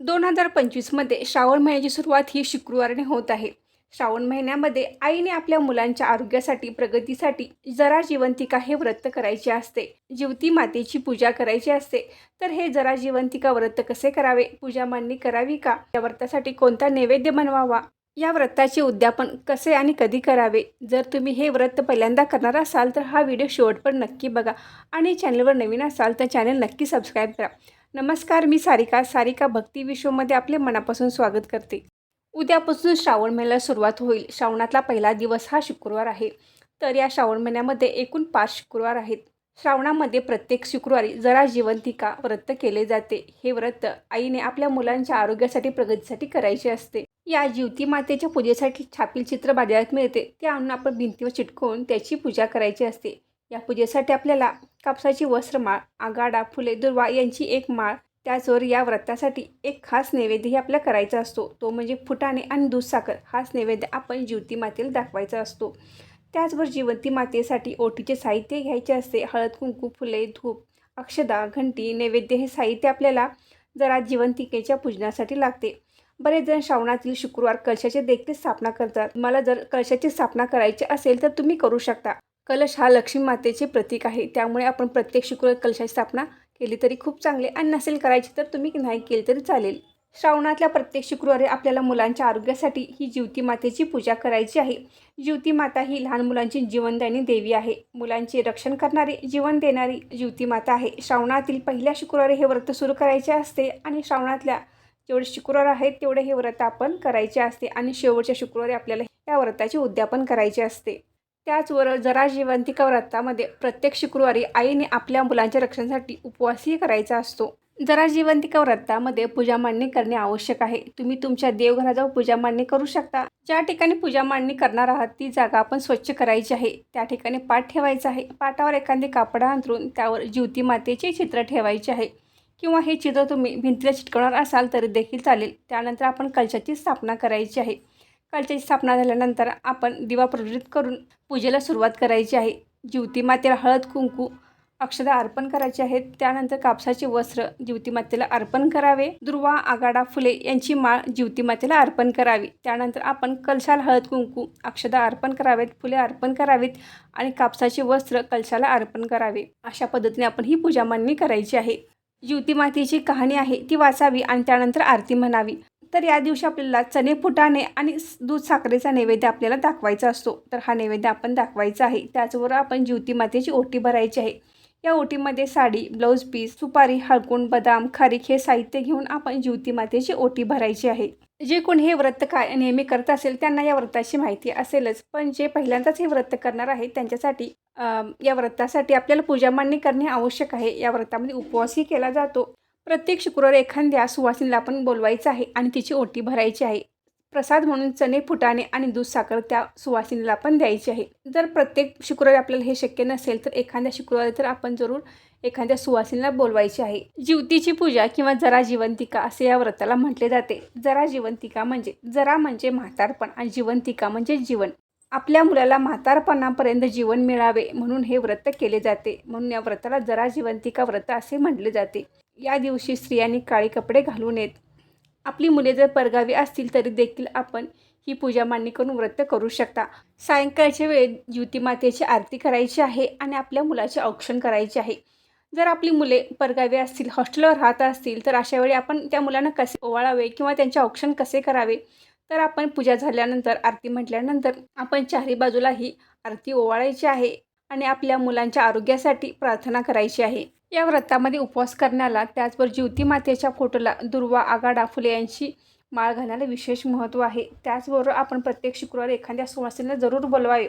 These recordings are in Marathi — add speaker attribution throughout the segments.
Speaker 1: दोन हजार पंचवीसमध्ये श्रावण महिन्याची सुरुवात ही शुक्रवारने होत आहे. श्रावण महिन्यामध्ये आईने आपल्या मुलांच्या आरोग्यासाठी प्रगतीसाठी जरा जिवंतिका हे व्रत करायचे असते. जीवती मातेची पूजा करायची असते. तर हे जरा जिवंतिका व्रत कसे करावे? पूजा मांडणी करावी का? या व्रतासाठी कोणता नैवेद्य बनवावा? या व्रताचे उद्यापन कसे आणि कधी करावे? जर तुम्ही हे व्रत पहिल्यांदा करणार असाल तर हा व्हिडिओ शेवटपर्यंत नक्की बघा आणि चॅनलवर नवीन असाल तर चॅनल नक्की सबस्क्राईब करा. नमस्कार मी सारिका. सारिका भक्ती विश्वमध्ये आपले मनापासून स्वागत करते. उद्यापासून श्रावण महिन्याला सुरुवात होईल. श्रावणातला पहिला दिवस हा शुक्रवार आहे. तर या श्रावण महिन्यामध्ये एकूण पाच शुक्रवार आहेत. श्रावणामध्ये प्रत्येक शुक्रवारी जरा जिवंतिका व्रत केले जाते. हे व्रत आईने आपल्या मुलांच्या आरोग्यासाठी प्रगतीसाठी करायचे असते. या जीवती मातेच्या पूजेसाठी छापील चित्र बाजारात मिळते. ते आणून आपण भिंतीवर चिटकवून त्याची पूजा करायची असते. या पूजेसाठी आपल्याला कापसाची वस्त्रमाळ आगाडा फुले दुर्वा यांची एक माळ त्याचवर या व्रतासाठी एक खास नैवेद्यही आपल्या करायचा असतो. तो म्हणजे फुटाणे आणि दूधसाखर हाच नैवेद्य आपण जीवती मातेला दाखवायचा असतो. त्याचबरोबर जिवंती मातेसाठी ओटीचे साहित्य घ्यायचे असते. हळद कुंकू फुले धूप अक्षदा घंटी नैवेद्य हे साहित्य आपल्याला जरा जिवंतिकेच्या पूजनासाठी लागते. बरेच जण श्रावणातील शुक्रवार कळशाची देखील स्थापना करतात. मला जर कळशाची स्थापना करायची असेल तर तुम्ही करू शकता. कलश हा लक्ष्मी मातेचे प्रतीक आहे. त्यामुळे आपण प्रत्येक शुक्रवार कलशाची स्थापना केली तरी खूप चांगले आणि नसेल करायची तर तुम्ही नाही केली तरी चालेल. श्रावणातल्या प्रत्येक शुक्रवारी आपल्याला मुलांच्या आरोग्यासाठी ही जीवती मातेची पूजा करायची आहे. जीवती माता ही लहान मुलांची जीवनदायिनी देवी आहे. मुलांचे रक्षण करणारी जीवन देणारी जीवती माता आहे. श्रावणातील पहिल्या शुक्रवारी हे व्रत सुरू करायचे असते आणि श्रावणातल्या जेवढे शुक्रवार आहेत तेवढे हे व्रत आपण करायचे असते आणि शेवटच्या शुक्रवारी आपल्याला या व्रताचे उद्यापन करायचे असते. त्याचबरोबर जरा जिवंतिका व्रतामध्ये प्रत्येक शुक्रवारी आईने आपल्या मुलांच्या रक्षणासाठी उपवासही करायचा असतो. जरा जिवंतिका व्रतामध्ये पूजा मांडणी करणे आवश्यक आहे. तुम्ही तुमच्या देवघराजवळ पूजा मांडणी करू शकता. ज्या ठिकाणी पूजा मांडणी करणार आहात ती जागा आपण स्वच्छ करायची आहे. त्या ठिकाणी पाठ ठेवायचा आहे. पाटावर एखादे कापड अंतरून त्यावर ज्योती मातेचे चित्र ठेवायचे आहे. किंवा हे चित्र तुम्ही भिंतीला चिटकवणार असाल तरी देखील चालेल. त्यानंतर आपण कलशाची स्थापना करायची आहे. कलशाची स्थापना झाल्यानंतर आपण दिवा प्रज्वलित करून पूजेला सुरुवात करायची आहे. जिवती मातेला हळद कुंकू अक्षदा अर्पण करायचे आहेत. त्यानंतर कापसाचे वस्त्र ज्योती मातेला अर्पण करावे. दुर्वा आगाडा फुले यांची माळ ज्योती मातेला अर्पण करावी. त्यानंतर आपण कलशाला हळद कुंकू अक्षदा अर्पण करावेत फुले अर्पण करावीत आणि कापसाचे वस्त्र कलशाला अर्पण करावे. अशा पद्धतीने आपण ही पूजा मांडणी करायची आहे. जिवती मातेची कहाणी आहे ती वाचावी आणि त्यानंतर आरती म्हणावी. तर या दिवशी आपल्याला चणे फुटाणे आणि दूध साखरेचा नैवेद्य आपल्याला दाखवायचा असतो. तर हा नैवेद्य आपण दाखवायचा आहे. त्याचबरोबर आपण ज्योती मातेची ओटी भरायची आहे. या ओटीमध्ये साडी ब्लाऊज पीस सुपारी हळकुंड बदाम खारीक हे साहित्य घेऊन आपण ज्योती मातेची ओटी भरायची आहे. जे कोणी हे व्रत काय नेहमी करत असेल त्यांना या व्रताची माहिती असेलच. पण जे पहिल्यांदाच हे व्रत करणार आहे त्यांच्यासाठी या व्रतासाठी आपल्याला पूजा मांडणी करणे आवश्यक आहे. या व्रतामध्ये उपवासही केला जातो. प्रत्येक शुक्रवार एखाद्या सुवासिनीला आपण बोलवायचं आहे आणि तिची ओटी भरायची आहे. प्रसाद म्हणून चणे फुटाणे आणि दूध साखर त्या सुवासिनीला आपण द्यायची आहे. जर प्रत्येक शुक्रवारी आपल्याला हे शक्य नसेल तर एखाद्या शुक्रवारी तर आपण जरूर एखाद्या सुवासिनीला बोलवायची आहे. जीवतीची पूजा किंवा जरा जिवंतिका असे या व्रताला म्हटले जाते. जरा जिवंतिका म्हणजे जरा म्हणजे म्हातारपण आणि जिवंतिका म्हणजे जीवन. आपल्या मुलाला म्हातारपणापर्यंत जीवन मिळावे म्हणून हे व्रत केले जाते. म्हणून या व्रताला जरा जिवंतिका व्रत असे म्हटले जाते. या दिवशी स्त्रियांनी काळे कपडे घालू नयेत. आपली मुले जर परगावी असतील तरी देखील आपण ही पूजा मांडणी करून व्रत करू शकता. सायंकाळच्या वेळेत ज्योती मातेची आरती करायची आहे आणि आपल्या मुलाचे औक्षण करायचे आहे. जर आपली मुले परगावी असतील हॉस्टेलवर राहत असतील तर अशा वेळी आपण त्या मुलांना कसे ओवाळावे किंवा त्यांचे औक्षण कसे करावे? तर आपण पूजा झाल्यानंतर आरती म्हटल्यानंतर आपण चारही बाजूला ही आरती ओवाळायची आहे आणि आपल्या मुलांच्या आरोग्यासाठी प्रार्थना करायची आहे. या व्रतामध्ये उपवास करण्याला त्याचबरोबर ज्योती मातेच्या फोटोला दुर्वा आगाडा फुले यांची माळ घालण्याला विशेष महत्त्व आहे. त्याचबरोबर आपण प्रत्येक शुक्रवारी एखाद्या सुवासिनीला जरूर बोलवावे.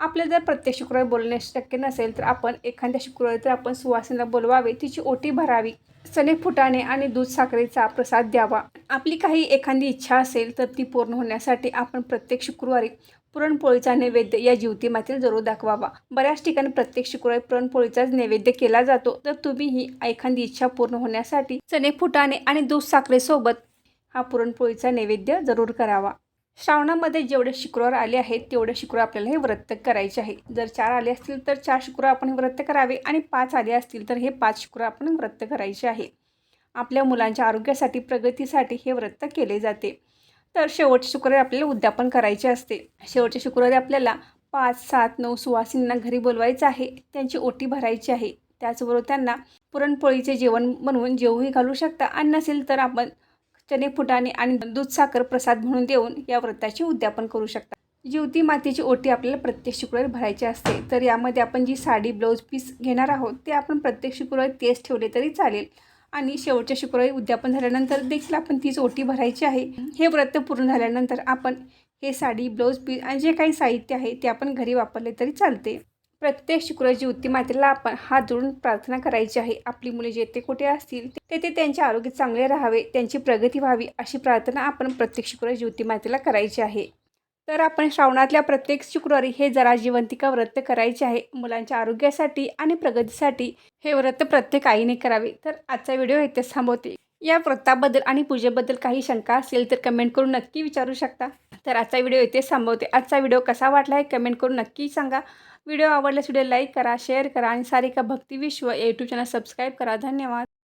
Speaker 1: आपल्याला जर प्रत्येक शुक्रवारी बोलणे शक्य नसेल तर आपण एखाद्या शुक्रवारी तर आपण सुवासिनीला बोलवावे तिची ओटी भरावी. सने फुटाणे आणि दूध साखरेचा प्रसाद द्यावा. आपली काही एखादी इच्छा असेल तर ती पूर्ण होण्यासाठी आपण प्रत्येक शुक्रवारी पुरणपोळीचा नैवेद्य या जीवतीमातील जरूर दाखवावा. बऱ्याच ठिकाणी प्रत्येक शुक्रवारी पुरणपोळीचाच नैवेद्य केला जातो. तर तुम्हीही एखादी इच्छा पूर्ण होण्यासाठी चणे फुटाणे आणि दूध साखरेसोबत हा पुरणपोळीचा नैवेद्य जरूर करावा. श्रावणामध्ये जेवढे शुक्रवार आले आहेत तेवढे शुक्रवार आपल्याला हे व्रत करायचे आहे. जर चार आले असतील तर चार शुक्रवार आपण हे व्रत करावे आणि पाच आले असतील तर हे पाच शुक्रवार आपण व्रत करायचे आहे. आपल्या मुलांच्या आरोग्यासाठी प्रगतीसाठी हे व्रत केले जाते. तर शेवटच्या शुक्रवारी आपल्याला उद्यापन करायचे असते. शेवटच्या शुक्रवारी आपल्याला पाच सात नऊ सुवासिनींना घरी बोलवायचं आहे. त्यांची ओटी भरायची आहे. त्याचबरोबर त्यांना पुरणपोळीचे जेवण बनवून जेवूही घालू शकता. आणि नसेल तर आपण चणे फुटाणे आणि दूध साखर प्रसाद म्हणून देऊन या व्रताचे उद्यापन करू शकता. जीवती मातेची ओटी आपल्याला प्रत्येक शुक्रवारी भरायची असते. तर यामध्ये आपण जी साडी ब्लाऊज पीस घेणार आहोत ते आपण प्रत्येक शुक्रवारी तेच ठेवले तरी चालेल. आणि शेवटच्या शुक्रवारी उद्यापन झाल्यानंतर देखील आपण तीच ओटी भरायची आहे. हे व्रत पूर्ण झाल्यानंतर आपण हे साडी ब्लाऊज पीस आणि जे काही साहित्य आहे ते आपण घरी वापरले तरी चालते. प्रत्येक शुक्रवारची उत्ती मातेला आपण हात जोडून प्रार्थना करायची आहे आपली मुले जेथे कुठे असतील तेथे त्यांचे आरोग्य चांगले राहावे त्यांची प्रगती व्हावी अशी प्रार्थना आपण प्रत्येक शुक्रवारी ज्योती मातेला करायची आहे. तर आपण श्रावणातल्या प्रत्येक शुक्रवारी हे जरा जिवंतिका व्रत करायचे आहे. मुलांच्या आरोग्यासाठी आणि प्रगतीसाठी हे व्रत प्रत्येक आईने करावे. तर आजचा व्हिडिओ इथेच थांबवते. या व्रताबद्दल आणि पूजेबद्दल काही शंका असेल तर कमेंट करून नक्की विचारू शकता. तर आजचा व्हिडिओ इथेच थांबवते. आजचा व्हिडिओ कसा वाटला आहे कमेंट करून नक्की सांगा. व्हिडिओ आवडल्यास व्हिडिओ लाईक करा शेअर करा आणि सारिका भक्ती विश्व या यूट्यूब चॅनल सबस्क्राईब करा. धन्यवाद.